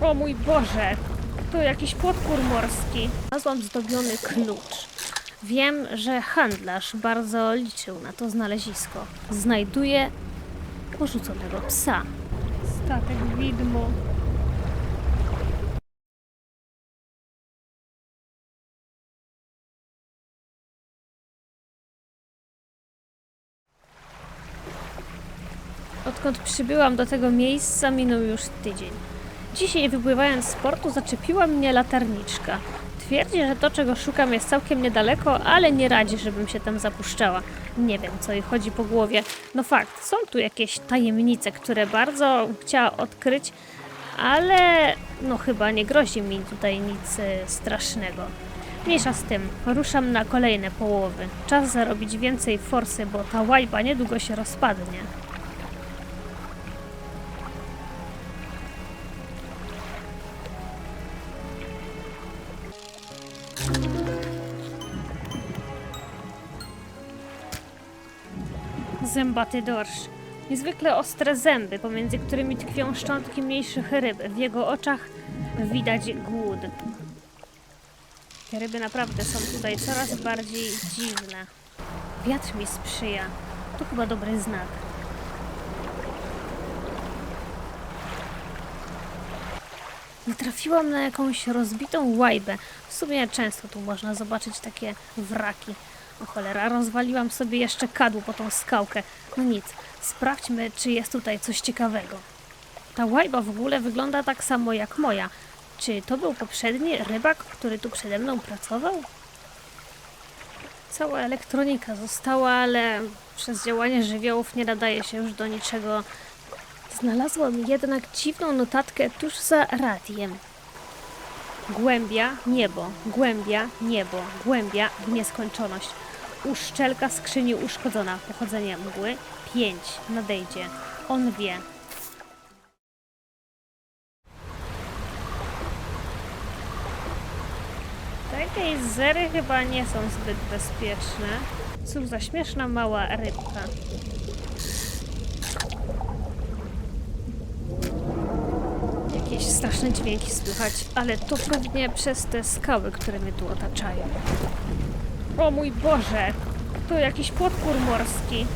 O mój Boże! To jakiś potwór morski. Znalazłam zdobiony klucz. Wiem, że handlarz bardzo liczył na to znalezisko. Znajduję porzuconego psa. Statek widmo. Odkąd przybyłam do tego miejsca, minął już tydzień. Dzisiaj wypływając z portu zaczepiła mnie latarniczka. Twierdzi, że to, czego szukam, jest całkiem niedaleko, ale nie radzi, żebym się tam zapuszczała. Nie wiem, co jej chodzi po głowie. No fakt, są tu jakieś tajemnice, które bardzo chciała odkryć, ale no chyba nie grozi mi tutaj nic e, strasznego. Mniejsza z tym, ruszam na kolejne połowy. Czas zarobić więcej forsy, bo ta łajba niedługo się rozpadnie. Zębaty dorsz. Niezwykle ostre zęby, pomiędzy którymi tkwią szczątki mniejszych ryb. W jego oczach widać głód. Te ryby naprawdę są tutaj coraz bardziej dziwne. Wiatr mi sprzyja. To chyba dobry znak. Natrafiłam na jakąś rozbitą łajbę. W sumie często tu można zobaczyć takie wraki. O cholera, rozwaliłam sobie jeszcze kadłub po tą skałkę. No nic, sprawdźmy, czy jest tutaj coś ciekawego. Ta łajba w ogóle wygląda tak samo jak moja. Czy to był poprzedni rybak, który tu przede mną pracował? Cała elektronika została, ale przez działanie żywiołów nie nadaje się już do niczego. Znalazłam jednak dziwną notatkę tuż za radiem. Głębia, niebo, głębia, niebo, głębia w nieskończoność. Uszczelka skrzyni uszkodzona. Pochodzenie mgły. 5. Nadejdzie. On wie. Takie zery chyba nie są zbyt bezpieczne. Cóż za śmieszna mała rybka. Jakieś straszne dźwięki słychać, ale to pewnie przez te skały, które mnie tu otaczają. O mój Boże! To jakiś potwór morski.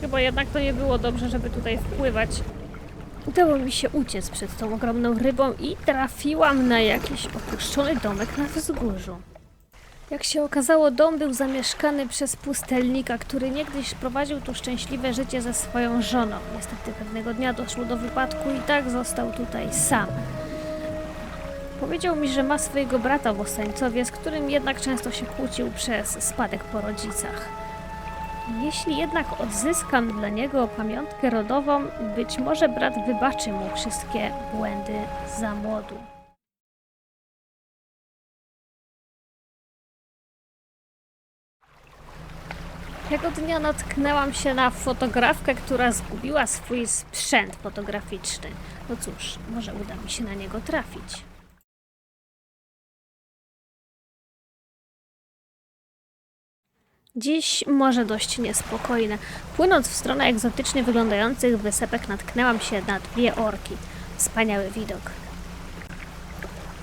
Chyba jednak to nie było dobrze, żeby tutaj wpływać. Udało mi się uciec przed tą ogromną rybą i trafiłam na jakiś opuszczony domek na wzgórzu. Jak się okazało, dom był zamieszkany przez pustelnika, który niegdyś prowadził tu szczęśliwe życie ze swoją żoną. Niestety pewnego dnia doszło do wypadku i tak został tutaj sam. Powiedział mi, że ma swojego brata w Osańcowie, z którym jednak często się kłócił przez spadek po rodzicach. Jeśli jednak odzyskam dla niego pamiątkę rodową, być może brat wybaczy mu wszystkie błędy za młodu. Tego dnia natknęłam się na fotografkę, która zgubiła swój sprzęt fotograficzny. No cóż, może uda mi się na niego trafić. Dziś może dość niespokojne. Płynąc w stronę egzotycznie wyglądających wysepek natknęłam się na dwie orki. Wspaniały widok.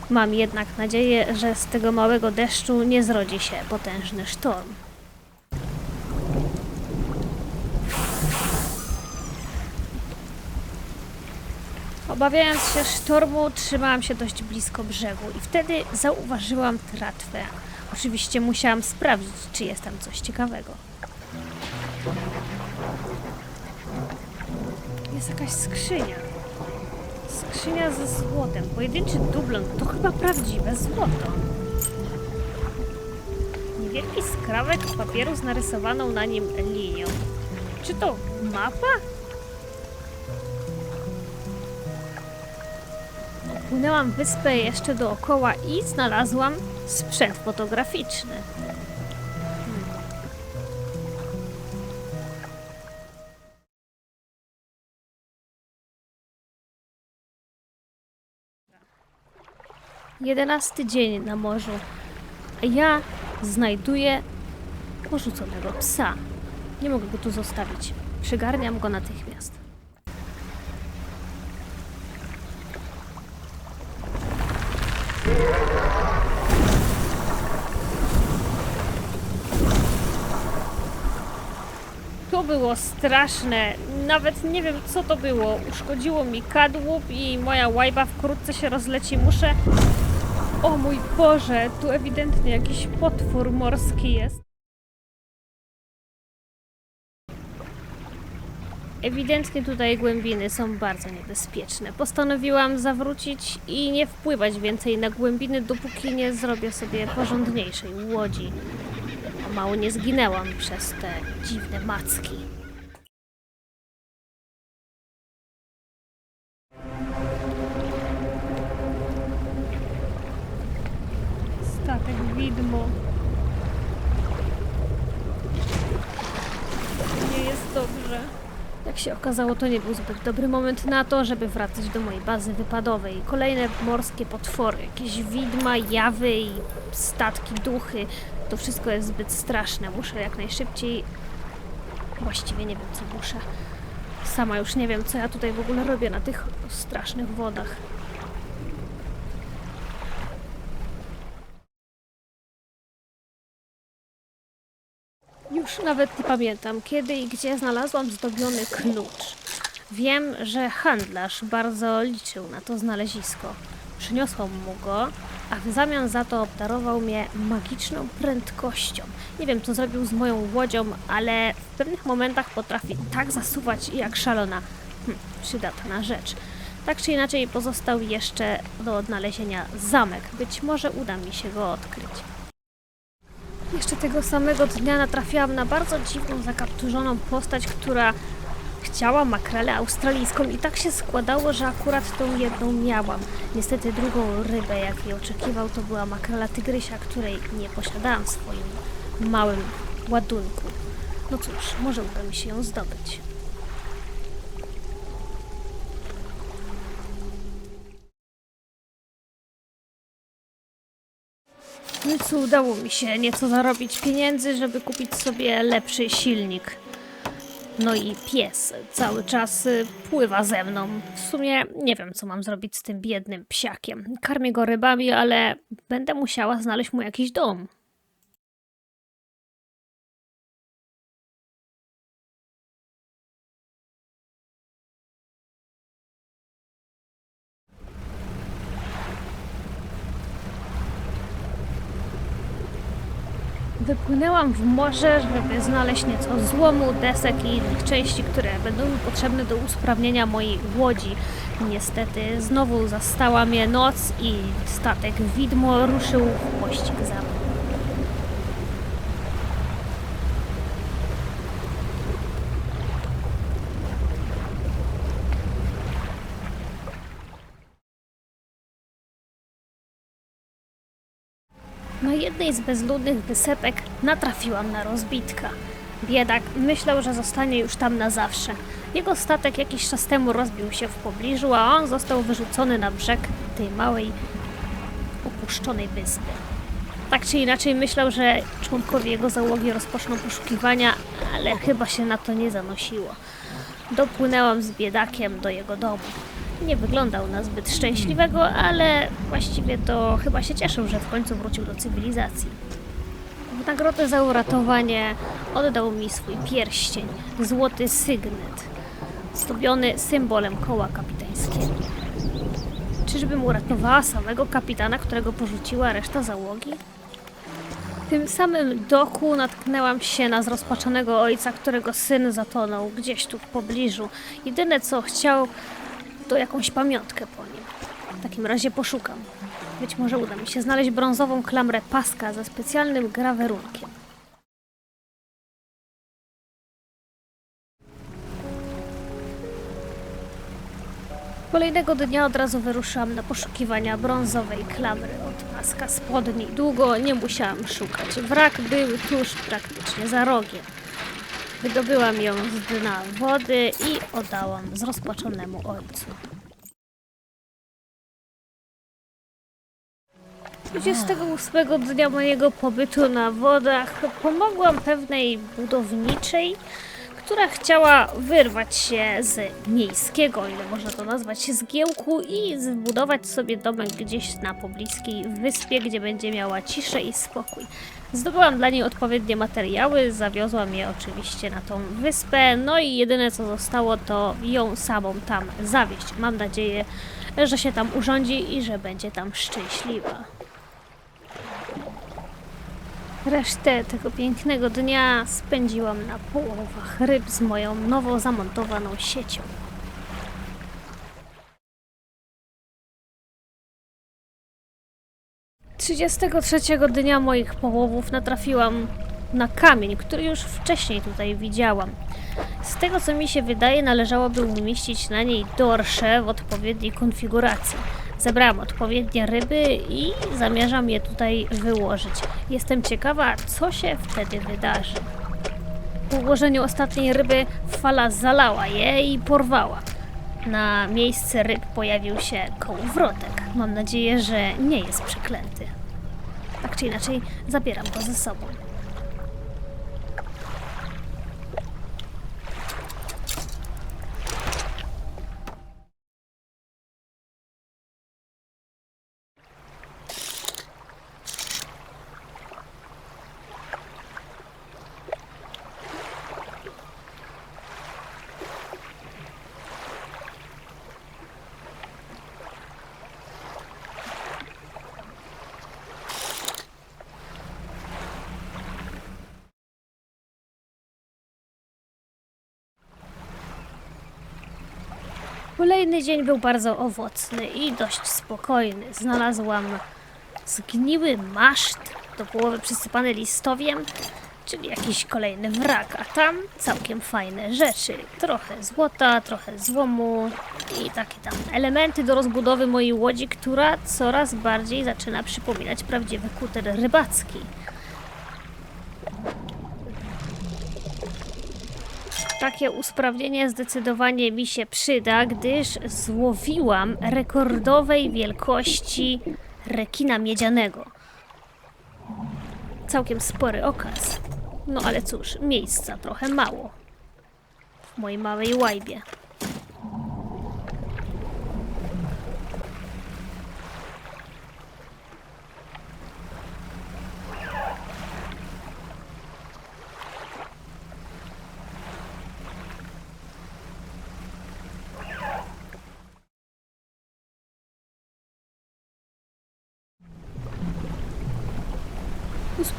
Mam jednak nadzieję, że z tego małego deszczu nie zrodzi się potężny sztorm. Obawiając się sztormu, trzymałam się dość blisko brzegu i wtedy zauważyłam tratwę. Oczywiście musiałam sprawdzić, czy jest tam coś ciekawego. Jest jakaś skrzynia. Skrzynia ze złotem. Pojedynczy dublon to chyba prawdziwe złoto. Niewielki skrawek papieru z narysowaną na nim linią. Czy to mapa? Płynęłam wyspę jeszcze dookoła i znalazłam sprzęt fotograficzny. Jedenasty dzień na morzu. A ja znajduję porzuconego psa. Nie mogę go tu zostawić. Przygarniam go natychmiast. To było straszne. Nawet nie wiem, co to było. Uszkodziło mi kadłub i moja łajba wkrótce się rozleci. Muszę... O mój Boże, tu ewidentnie jakiś potwór morski jest. Ewidentnie tutaj głębiny są bardzo niebezpieczne. Postanowiłam zawrócić i nie wpływać więcej na głębiny, dopóki nie zrobię sobie porządniejszej łodzi. Mało nie zginęłam przez te dziwne macki. Statek widmo. Nie jest dobrze. Jak się okazało, to nie był zbyt dobry moment na to, żeby wracać do mojej bazy wypadowej. Kolejne morskie potwory, jakieś widma, jawy i statki, duchy. To wszystko jest zbyt straszne. Muszę jak najszybciej. Właściwie nie wiem, co muszę. Sama już nie wiem, co ja tutaj w ogóle robię na tych strasznych wodach. Już nawet nie pamiętam, kiedy i gdzie znalazłam zdobiony klucz. Wiem, że handlarz bardzo liczył na to znalezisko. Przyniosłam mu go, a w zamian za to obdarował mnie magiczną prędkością. Nie wiem, co zrobił z moją łodzią, ale w pewnych momentach potrafi tak zasuwać jak szalona. Hm, przydatna rzecz. Tak czy inaczej pozostał jeszcze do odnalezienia zamek. Być może uda mi się go odkryć. Jeszcze tego samego dnia natrafiłam na bardzo dziwną, zakapturzoną postać, która chciała makrelę australijską i tak się składało, że akurat tą jedną miałam. Niestety drugą rybę, jakiej oczekiwał, to była makrela tygrysia, której nie posiadałam w swoim małym ładunku. No cóż, może uda mi się ją zdobyć. Końcu udało mi się nieco zarobić pieniędzy, żeby kupić sobie lepszy silnik. No i pies cały czas y, pływa ze mną. W sumie nie wiem, co mam zrobić z tym biednym psiakiem. Karmię go rybami, ale będę musiała znaleźć mu jakiś dom. Wypłynęłam w morze, żeby znaleźć nieco złomu, desek i innych części, które będą mi potrzebne do usprawnienia mojej łodzi. Niestety znowu zastała mnie noc i statek widmo ruszył w pościg za mną. Na jednej z bezludnych wysepek natrafiłam na rozbitka. Biedak myślał, że zostanie już tam na zawsze. Jego statek jakiś czas temu rozbił się w pobliżu, a on został wyrzucony na brzeg tej małej, opuszczonej wyspy. Tak czy inaczej myślał, że członkowie jego załogi rozpoczną poszukiwania, ale chyba się na to nie zanosiło. Dopłynęłam z biedakiem do jego domu. Nie wyglądał na zbyt szczęśliwego, ale właściwie to chyba się cieszył, że w końcu wrócił do cywilizacji. W nagrodę za uratowanie oddał mi swój pierścień, złoty sygnet, zdobiony symbolem koła kapitańskiego. Czyżbym uratowała samego kapitana, którego porzuciła reszta załogi? W tym samym doku natknęłam się na zrozpaczonego ojca, którego syn zatonął gdzieś tu w pobliżu. Jedyne co chciał, to jakąś pamiątkę po nim. W takim razie poszukam. Być może uda mi się znaleźć brązową klamrę paska ze specjalnym grawerunkiem. Kolejnego dnia od razu wyruszyłam na poszukiwania brązowej klamry od paska spodni. Długo nie musiałam szukać. Wrak był tuż praktycznie za rogiem. Wydobyłam ją z dna wody i oddałam zrozpaczonemu ojcu. 28 dnia mojego pobytu na wodach pomogłam pewnej budowniczej, która chciała wyrwać się z miejskiego, ile można to nazwać, zgiełku i zbudować sobie domek gdzieś na pobliskiej wyspie, gdzie będzie miała ciszę i spokój. Zdobyłam dla niej odpowiednie materiały, zawiozłam je oczywiście na tą wyspę, no i jedyne co zostało to ją samą tam zawieźć. Mam nadzieję, że się tam urządzi i że będzie tam szczęśliwa. Resztę tego pięknego dnia spędziłam na połowach ryb z moją nowo zamontowaną siecią. Trzydziestego trzeciego dnia moich połowów natrafiłam na kamień, który już wcześniej tutaj widziałam. Z tego co mi się wydaje, należałoby umieścić na niej dorsze w odpowiedniej konfiguracji. Zebrałam odpowiednie ryby i zamierzam je tutaj wyłożyć. Jestem ciekawa, co się wtedy wydarzy. Po ułożeniu ostatniej ryby fala zalała je i porwała. Na miejsce ryb pojawił się kołowrotek. Mam nadzieję, że nie jest przeklęty. Tak czy inaczej, zabieram go ze sobą. Kolejny dzień był bardzo owocny i dość spokojny. Znalazłam zgniły maszt, do połowy przysypany listowiem, czyli jakiś kolejny wrak, a tam całkiem fajne rzeczy. Trochę złota, trochę złomu i takie tam elementy do rozbudowy mojej łodzi, która coraz bardziej zaczyna przypominać prawdziwy kuter rybacki. Takie usprawnienie zdecydowanie mi się przyda, gdyż złowiłam rekordowej wielkości rekina miedzianego. Całkiem spory okaz. No ale cóż, miejsca trochę mało. W mojej małej łajbie.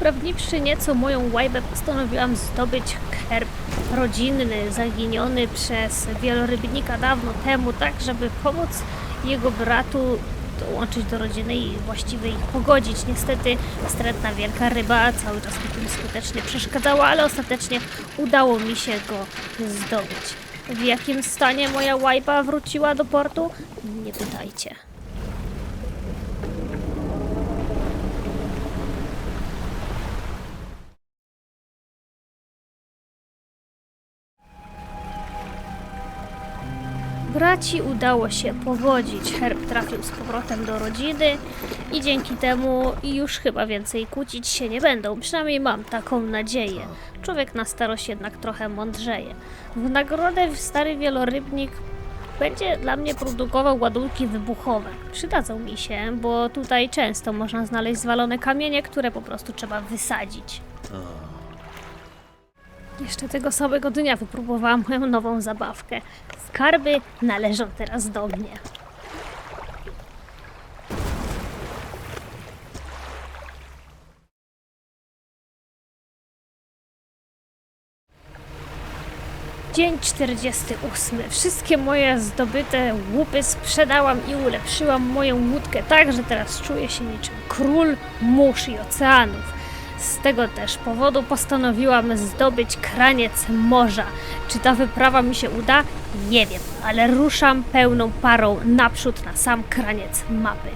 Usprawniwszy nieco moją łajbę, postanowiłam zdobyć herb rodzinny, zaginiony przez wielorybnika dawno temu, tak żeby pomóc jego bratu dołączyć do rodziny i właściwie ich pogodzić. Niestety wstrętna wielka ryba cały czas mi tym skutecznie przeszkadzała, ale ostatecznie udało mi się go zdobyć. W jakim stanie moja łajba wróciła do portu? Nie pytajcie. Braci udało się powodzić. Herb trafił z powrotem do rodziny i dzięki temu już chyba więcej kłócić się nie będą. Przynajmniej mam taką nadzieję. Człowiek na starość jednak trochę mądrzeje. W nagrodę stary wielorybnik będzie dla mnie produkował ładunki wybuchowe. Przydadzą mi się, bo tutaj często można znaleźć zwalone kamienie, które po prostu trzeba wysadzić. Jeszcze tego samego dnia wypróbowałam moją nową zabawkę. Skarby należą teraz do mnie. Dzień 48. Wszystkie moje zdobyte łupy sprzedałam i ulepszyłam moją łódkę tak, że teraz czuję się niczym król mórz i oceanów. Z tego też powodu postanowiłam zdobyć kraniec morza. Czy ta wyprawa mi się uda? Nie wiem, ale ruszam pełną parą naprzód na sam kraniec mapy.